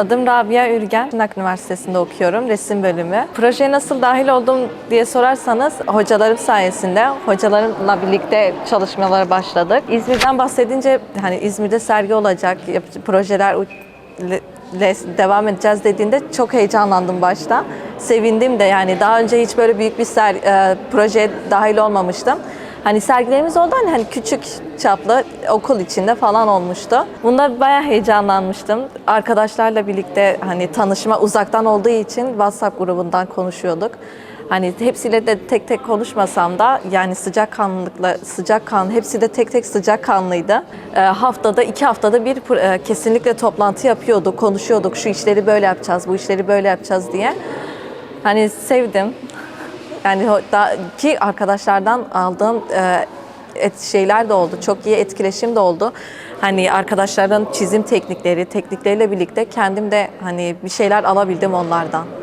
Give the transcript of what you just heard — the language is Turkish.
Adım Rabia Ürgen. Şırnak Üniversitesi'nde okuyorum. Resim bölümü. Projeye nasıl dahil oldum diye sorarsanız hocalarım sayesinde hocalarımla birlikte çalışmalara başladık. İzmir'den bahsedince hani İzmir'de sergi olacak, projeler devam edeceğiz dediğinde çok heyecanlandım başta. Sevindim de yani daha önce hiç böyle büyük bir ser, e, projeye dahil olmamıştım. Hani sergilerimiz oldu hani, hani küçük çaplı okul içinde falan olmuştu. Bunda bayağı heyecanlanmıştım. Arkadaşlarla birlikte hani tanışma uzaktan olduğu için WhatsApp grubundan konuşuyorduk. Hani hepsiyle de tek tek konuşmasam da yani sıcak kanlılıkla sıcak kan hepsi de tek tek sıcak kanlıydı. Ee, haftada iki haftada bir e, kesinlikle toplantı yapıyorduk, konuşuyorduk. Şu işleri böyle yapacağız, bu işleri böyle yapacağız diye. Hani sevdim. Yani o da, ki arkadaşlardan aldığım e, et, şeyler de oldu. Çok iyi etkileşim de oldu. Hani arkadaşların çizim teknikleri, teknikleriyle birlikte kendim de hani bir şeyler alabildim onlardan.